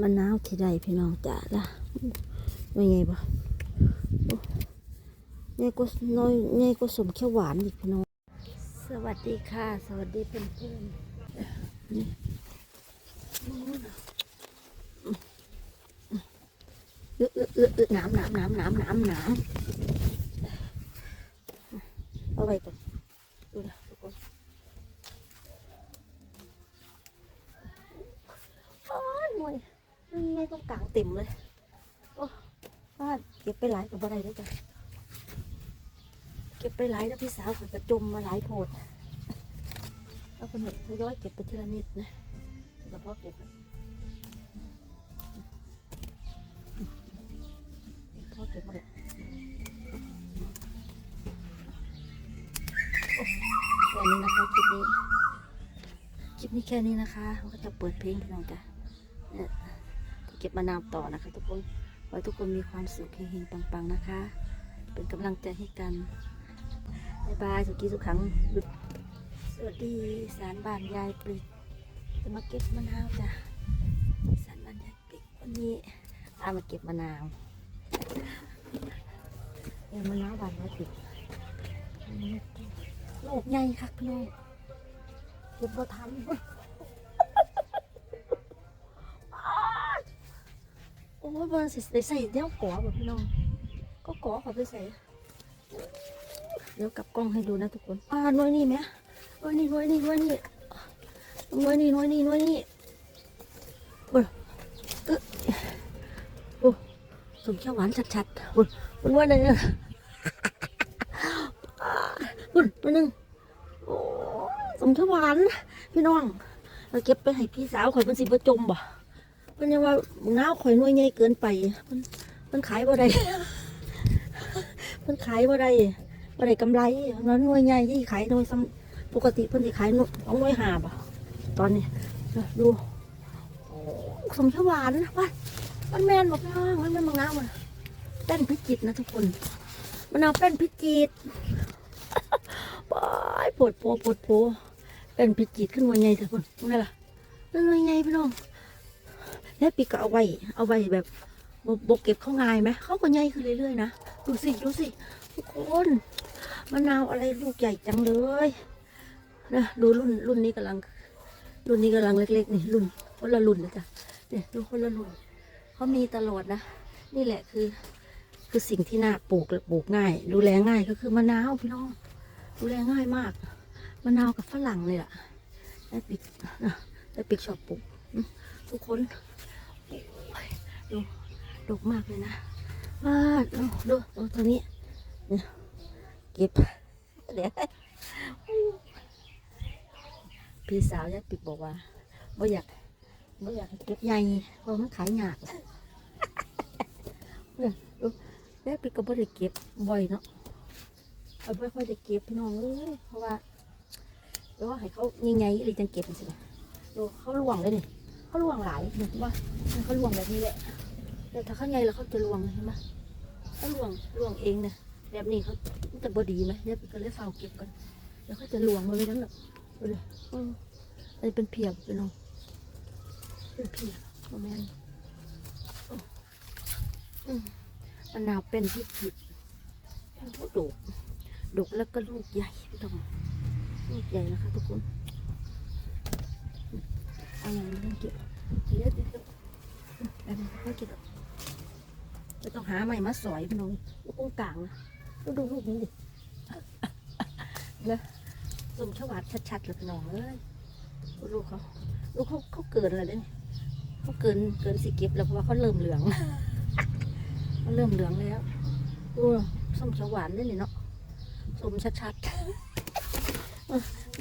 มะนาวที่ใดพี่น้องจ๋าละว่าไงบ่โอ้เนี่ยก็น้อยเนี่ยก็สมเขียวหวานอีกพี่น้อง สวัสดีค่ะ สวัสดีเพื่อนเพื่อนๆนี่เออเออเออเออน้ำน้ำน้ำน้ำน้ำน้ำเอาไว้ก่อนดูนะทุกคนโอ้ยหน่วยนี่ ไงต้องกลางเต็มเลย โอ้ป้าเก็บไปหลายกับอะไรด้วยจ้ะเก็บไปหลายแล้วพี่สาวก็จะจมมาหลายโพดแล้วคนหนึ่งทยอยเก็บไปทีละนิดนะแล้วพอเก็บพอเก็บมดแล้วโอ้แค่นี้นะคะคลิปนี้ คลิปนี้แค่นี้นะคะเราก็จะเปิดเพลงพี่น้องจ้ะ เก็บมะนาวต่อนะคะทุกคนขอให้ทุกคนมีความสุขเฮงๆปังๆนะคะ เป็นกำลังใจให้กันบายบายสุกี้สุขังสวัสดีสารบ้านยายปริกจะมาเก็บมะนาวจ้ะสารบ้านยายปริกวันนี้พามาเก็บมะนาวเออมะนาวบานยายปริกลูกใหญ่คักพี่น้องเก็บบ่ทัน โอ้ยบอลใส่ใส่เดี๋ยวกอแบบพี่น้อง ก็ก่อขอไปใส่ เดี๋ยวกลับกล้องให้ดูนะทุกคนอ่าน่วยนี่ไหมน่วยนี่น่วยนี่น่วยนี่น่วยนี่น่วยนี่น่วยนี่โอ้ยเอ้ยโอ้สมเขียวหวานชัดๆโอ้ยมันว่าอะไรเนี่ยอ่าอุ่นตัวหนึงโอ้สมเขียวหวาน พี่น้องเราเก็บไปให้พี่สาวข่อยเป็นสิบประจมบ่ เพิ่นยังว่าน้าข่อยน่วยใหญ่เกินไปเพิ่นเพิ่นขายบ่ได้เพิ่นขายบ่ได้บ่ได้กำไรนั้นน่วยใหญ่ที่ขายหน่ยซ้ำปกติเพิ่นสิขายหน่ยสองน่วยหาบ่ตอนนี้ดูสมชวานะว่ามันแม่นบ่พี่น้องมันแม่นมะนาวอะแป้นพิจิตนะทุกคนมะนาวแป้นพิจิตปายปวดโพปวดโพแป้นพิจิตขึ้นหน่วยใหญ่เถอะพุ่นนั่นล่ะนั่นหน่วยใหญ่พี่น้อง แล้วปีก็เอาไว้ เอาไว้แบบบกเก็บเขาง่ายไหมเขาก็ใหญ่ขึ้นเรื่อยๆนะดูสิดูสิทุกคนมะนาวอะไรลูกใหญ่จังเลยนะดูรุ่นรุ่นนี้กำลัง รุ่นนี้กำลังเล็กๆนี่รุ่นคนละรุ่นนะจ๊ะเนี่ยดูคนละรุ่นเขามีตลอดนะ นี่แหละคือ คือสิ่งที่น่าปลูกปลูกง่าย ดูแลง่ายก็คือมะนาวพี่น้อง ดูแลง่ายมากมะนาวกับฝรั่งเลยล่ะแม่ปิกนะแม่ปิกชอบปลูก ทุกคนดูดกมากเลยนะว้าดูดูดูตัวนี้เนี่ยเก็บเดี๋ยวพี่สาวยายปิดบอกว่าไม่อยากไม่อยากเก็บใหญ่เพราะมันขายยากเนี่ยดูยายปิดก็ไม่ได้เก็บบ่อยเนาะเอาไม่ค่อยได้เก็บพี่น้องเลยเพราะว่าเพราะว่าให้เขาใหญ่ๆเลยจังเก็บสิดูเขาล่วงเลยนี่ เขาลวงหลายเห็นปะมันเขาลวงแบบนี้แหละ แต่ถ้าข้างในแล้วเขาจะลวงเห็นไหมเขาลวงลวงเองนะแบบนี้เขาจะบดีไหมเนี่ยก็เลยเฝ้าเก็บกันแล้วเขาจะลวงมาไว้นั้นแหละดูเลยอันนี้เป็นเพียบเป็นน้องเป็นเพียบประมาณอืมะนาวเป็นที่ผิดดุกดุกแล้วก็ลูกใหญ่พี่ต้องลูกใหญ่นะคะทุกคน เอะไรนี่เก็บเดี๋ยวเดี๋ยวเยวแบบนี้อยเก็บจะต้องหาใหม่มาสอยพี่น้องลูกตรงกลางนะดูดูลูกนี้ดิแล้วสมชวาดชัดๆเลยพี่น้องเอ้ยลูกเขาลูกเขาเขาเกินอะไรเนี่ยเขาเกินเกินสิเก็บแล้วเพราะว่าเขาเริ่มเหลืองเขาเริ่มเหลืองแล้วดูส้มชวานนี่นี่เนาะสมชัดๆ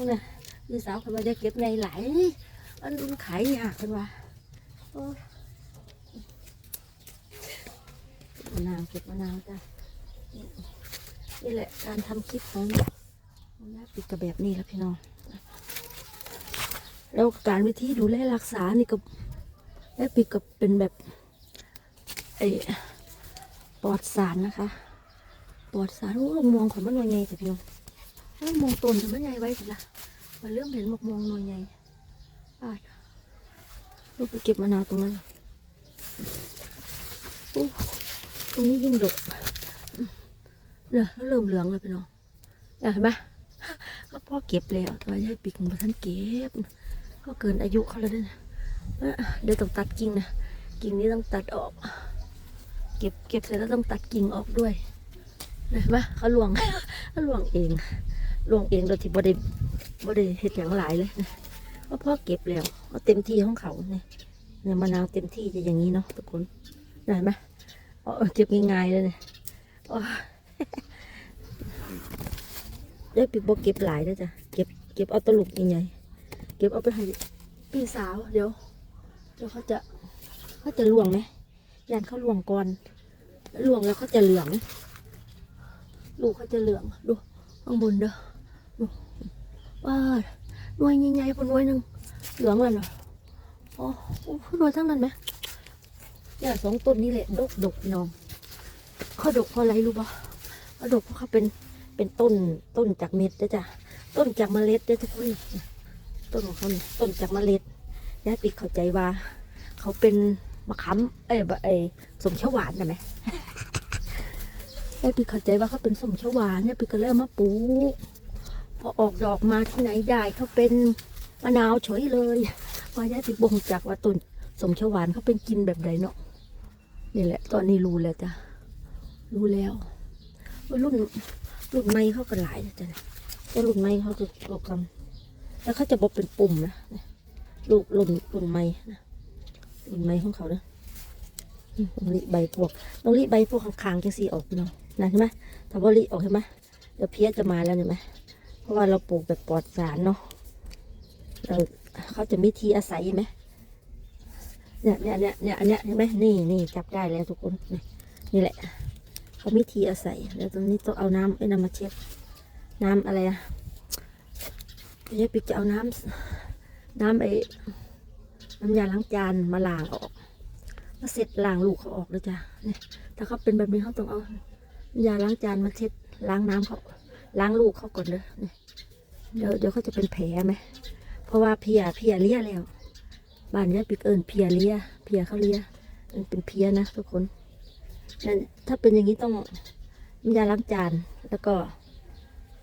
เนี่ะพี่สาวเขามาจะเก็บในหลาย อันนี้ขายยากเป็นว่าโอ้มะนาวเก็บมะนาวจ้ะนี่แหละการทำคลิปของมันน่าปิดกับแบบนี้แล้วพี่น้อง แล้วการวิธีดูแลรักษานี่ก็แม่ปิดกับเป็นแบบไอ้ปลอดสารนะคะปลอดสารโอ้มองของมันหน่วยใหญ่แต่พี่น้องมองต้นแต่มันใหญ่ไว้สิละมันเริ่มเห็นมกมองหน่วยใหญ่ อะลูกไปเก็บมะนาวตรงนั้นอ้ตรงนี้ยิ่งดกเนี่ยแล้วเริ่มเหลืองแล้วพี่น้องเนี่ยเห็นไหมก็พ่อเก็บแล้วแต่ว่าให้ปิกมาท่านเก็บ ก็เกินอายุเขาแล้วเนี่ยเดี๋ยวต้องตัดกิ่งนะกิ่งนี้ต้องตัดออก เก็บเก็บเสร็จแล้วต้องตัดกิ่งออกด้วยเห็นไหมเขาลวงเขาลวงเองลวงเองโดยที่บ่ได้บ่ได้เห็ดอย่างหลายเลยนะ ก็พ่อเก็บแล้วเอาเต็มที่ของเขาเนี่ยเนี่ยมะนาวเต็มที่จะอย่างนี้เนาะทุกคนเห็นไหมเอาเอเก็บง่ายๆเลยเนี่ยโอ้ยเดี๋ยวปิดบ่เก็บหลายแล้วจ้ะเก็บเก็บเอาตลุกใหญ่ๆเก็บเอาไปให้พี่สาวเดี๋ยวเดี๋ยวเขาจะเขาจะลวงไหมยันเขาลวงก่อนลวงแล้วเขาจะเหลืองลูกเขาจะเหลืองดูข้างบนเด้อดูว้า หน่วยใหญ่ๆคนหน่วยหนึ่งเหลืองเลยเหรออ๋อหน่วยทั้งนั้นไหมเนี่ยสองต้นนี้แหละดกดกน้องเขาดกเพราะอะไรรู้ปะเขาดกเพราะเขาเป็นเป็นต้นต้นจากเม็ดนะจ๊ะต้นจากเมล็ดนะทุกคนต้นของเขาเนี่ยต้นจากเมล็ดยายปิดเข้าใจว่า เขาเป็นมะขามเอ้ยเอ้ยสมเขียวหวานนะไหมไอ้ปีเข้าใจว่าเขาเป็นสมเชหวานเนี่ยปีก็เลยเอามาปลูก พอออกดอกมาที่ไหนได้เขาเป็นมะนาวเฉยเลยพอยายติบ่งจากว่าต้นสมเชวานเขาเป็นกินแบบใดเนาะนี่แหละ ตอนนี้รู้แล้วจ้ะรู้แล้วว่ารุ่นรุ่นใหม่เขาก็หลายแล้วจ้ะแต่รุ่นใหม่เขาจะโปรแกรมแล้วเขาจะบอกเป็นปุ่มนะลูกรุ่นรุ่นใหม่นะรุ่นใหม่ของเขานะต้องรีใบพวกต้องรีบใบพวกข้างๆจังสีออกพี่น้องนะเห็นไหมถ้าว่ารีออกเห็นไหมเดี๋ยวเพี้ยจะมาแล้วเห็นไหม เพราะว่าเราปลูกแบบปลอดสารเนาะเราเขาจะมีที่อาศัยไหมเนี่ยเนี่ยเนี่ยเนี่ยอันเนี้ยเห็นไหมนี่นี่จับได้แล้วทุกคนนี่นี่แหละ เขามีที่อาศัยแล้วตรงนี้ต้องเอาน้ำไอ้น้ำมาเช็ดน้ำอะไรอะเดี๋ยวปิกจะเอาน้ำน้ำไอ้น้ำยาล้างจานมาล้างออกแล้วเสร็จล้างลูกเขาออกเลยจ้ะนี่ถ้าเขาเป็นแบบนี้เขาต้องเอายาล้างจานมาเช็ดล้างน้ำเขา ล้างลูกเขาก่อนเลยเดี๋ยวเดี๋ยวเขาจะเป็นแผลไหม เพราะว่าเพียเพียเลียแล้วบ้านนี้ยปิกเอิญเพียเลียเพียเขาเลียมันเป็นเพียนะทุกคนนั่นถ้าเป็นอย่างนี้ต้องยาล้างจานแล้วก็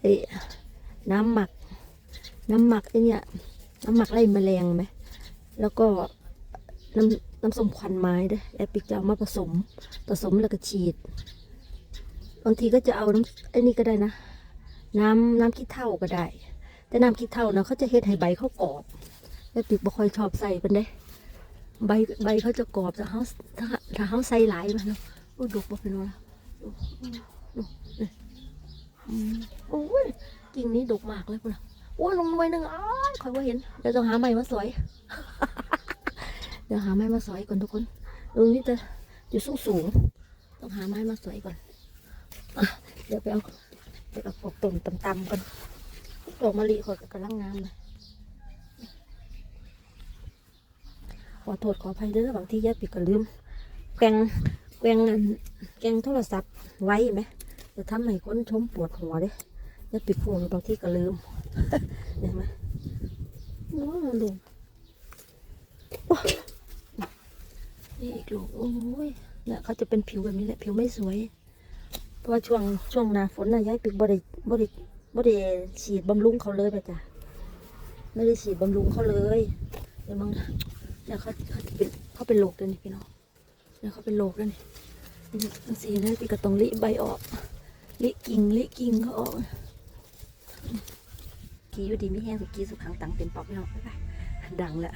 ไอ้น้ำหมัก น้ำหมักไอ้เนี่ยน้ำหมักไล่แมลงไหมแล้วก็น้ำน้ำส้มควันไม้ด้วยแอปปิกจะเอามาผสมผสมแล้วก็ฉีดบางทีก็จะเอาน้ำไอ้นี่ก็ได้นะ น้ำน้ำขี้เถ้าก็ได้ แต่น้ำขี้เถ้านะเขาจะเฮ็ดให้ใบเขากรอบแอปปิกบ่ค่อยชอบใส่เป็นเด้ใบใบเขาจะกรอบแต่เขาถ้าถ้าเขาใส่หลายมันเนาะโอ้ดกบ่เป็นว่าโอ้ยกิ่งนี้ดกมากเลยพุ่นน่ะโอ้ยลงไว้หนึ่งอ้ายคอยว่าเห็นเดี๋ยวต้องหาใหม่มาสวยเดี๋ยวหาไม้มาสอยก่อนทุกคนตรงนี้จะอยู่สูงสูงๆต้องหาไม้มาสอยก่อนอเดี๋ยวไปเอา เอาพวกต้นต่ำๆก่อนดอกมะลิขอยกำลังงามเลยขอโทษขออภัยเด้อบางที่ยายปิดก็ลืมแกงแกงอันแกงโทรศัพท์ไว้ไหมจะทำให้คนชมปวดหัวเด้ยายปิดพวงบางที่ก็ลืมเห็นไหมโอ้ลืมนี่อีกลูกโอ้ยเนี่ยเขาจะเป็นผิวแบบนี้แหละผิวไม่สวย เพราะว่าช่วงช่วงหนาฝนน่ะย้ายปิกบริบริบริฉีดบำรุงเขาเลยไปจ้ะไม่ได้ฉีดบำรุงเขาเลยเดี๋ยวมึงเนี่ยวเขาเขาเป็นเขาเป็นโรคแล้วนี่พี่น้องเนี่ยวเขาเป็นโรคแล้วนี่นี่สีนะพี่ก็ต้องลิใบออกลิกิ่งลิกิ่งเขาออกกีอยู่ดีไม่แห้งสุกี้สุขังตังเต็มปอกพี่น้องบ๊ายบายดังแล้ว